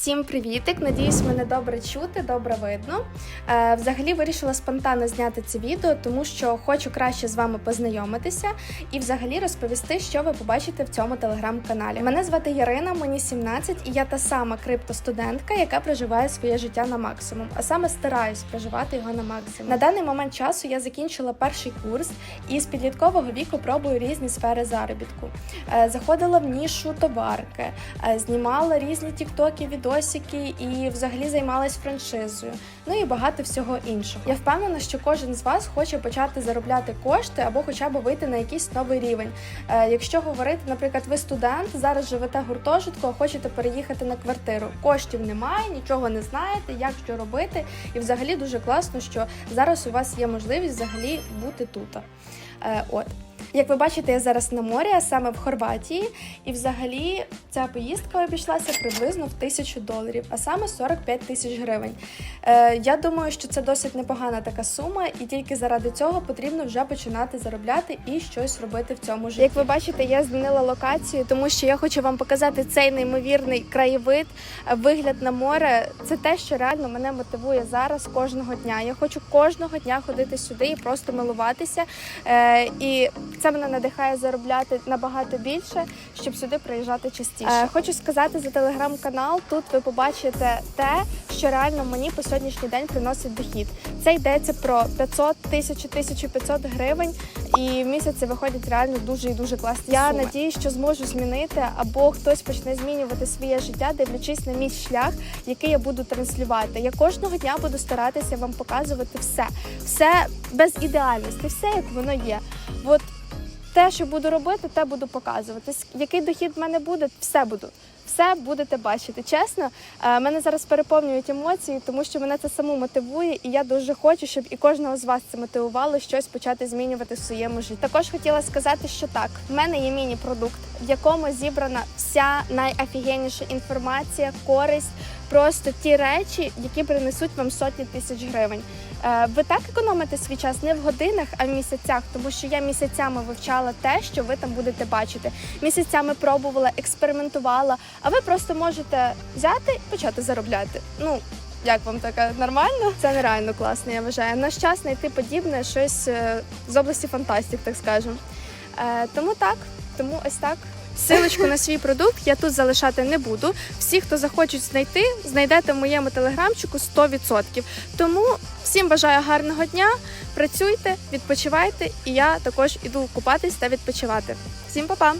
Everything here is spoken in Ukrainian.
Всім привітик! Надіюсь, мене добре чути, добре видно. Е, взагалі вирішила спонтанно зняти це відео, тому що хочу краще з вами познайомитися і взагалі розповісти, що ви побачите в цьому телеграм-каналі. Мене звати Ярина, мені 17, і я та сама криптостудентка, яка проживає своє життя на максимум, а саме стараюсь проживати його на максимум. На даний момент часу я закінчила перший курс і з підліткового віку пробую різні сфери заробітку. Е, заходила в нішу товарки, е, знімала різні тіктоки, відосики і взагалі займалась франшизою. Ну і багато всього іншого. Я впевнена, що кожен з вас хоче почати заробляти кошти або хоча б вийти на якийсь новий рівень. Е, якщо говорити, наприклад, ви студент, зараз живете гуртожитку, а хочете переїхати на квартиру. Коштів немає, нічого не знаєте, як що робити. І взагалі дуже класно, що зараз у вас є можливість взагалі бути тут. Е, от. Як ви бачите, я зараз на морі, а саме в Хорватії, і взагалі ця поїздка обійшлася приблизно в тисячу доларів, а саме 45 тисяч гривень. Е, я думаю, що це досить непогана така сума, і тільки заради цього потрібно вже починати заробляти і щось робити в цьому житті. Як ви бачите, я змінила локацію, тому що я хочу вам показати цей неймовірний краєвид, е, вигляд на море. Це те, що реально мене мотивує зараз кожного дня. Я хочу кожного дня ходити сюди і просто милуватися. Е, і це мене надихає заробляти набагато більше, щоб сюди приїжджати частіше. Е, хочу сказати за телеграм-канал. Тут ви побачите те, що реально мені по сьогоднішній день приносить дохід. Це йдеться про 500 тисяч 1500 гривень, і в місяць це виходять реально дуже і дуже класні. Я суми. надіюсь, що зможу змінити, або хтось почне змінювати своє життя, дивлячись на мій шлях, який я буду транслювати. Я кожного дня буду старатися вам показувати все, все без ідеальності, все як воно є. От те, що буду робити, те буду показувати. Який дохід в мене буде, все буду. Все будете бачити. Чесно, е, мене зараз переповнюють емоції, тому що мене це саму мотивує, і я дуже хочу, щоб і кожного з вас це мотивувало щось почати змінювати в своєму житті. Також хотіла сказати, що так, в мене є міні-продукт, в якому зібрана вся найофігенніша інформація, користь, просто ті речі, які принесуть вам сотні тисяч гривень. Е, Ви так економите свій час не в годинах, а в місяцях, тому що я місяцями вивчала те, що ви там будете бачити. Місяцями пробувала, експериментувала, а ви просто можете взяти і почати заробляти. Ну. Як вам таке нормально? Це нереально класно, я вважаю. Наш час знайти подібне щось е, з області фантастик, так скажемо. Е, тому так, тому ось так. Силочку на свій продукт я тут залишати не буду. Всі, хто захочуть знайти, знайдете в моєму телеграмчику 100%. Тому всім бажаю гарного дня, працюйте, відпочивайте, і я також іду купатись та відпочивати. Всім па-па!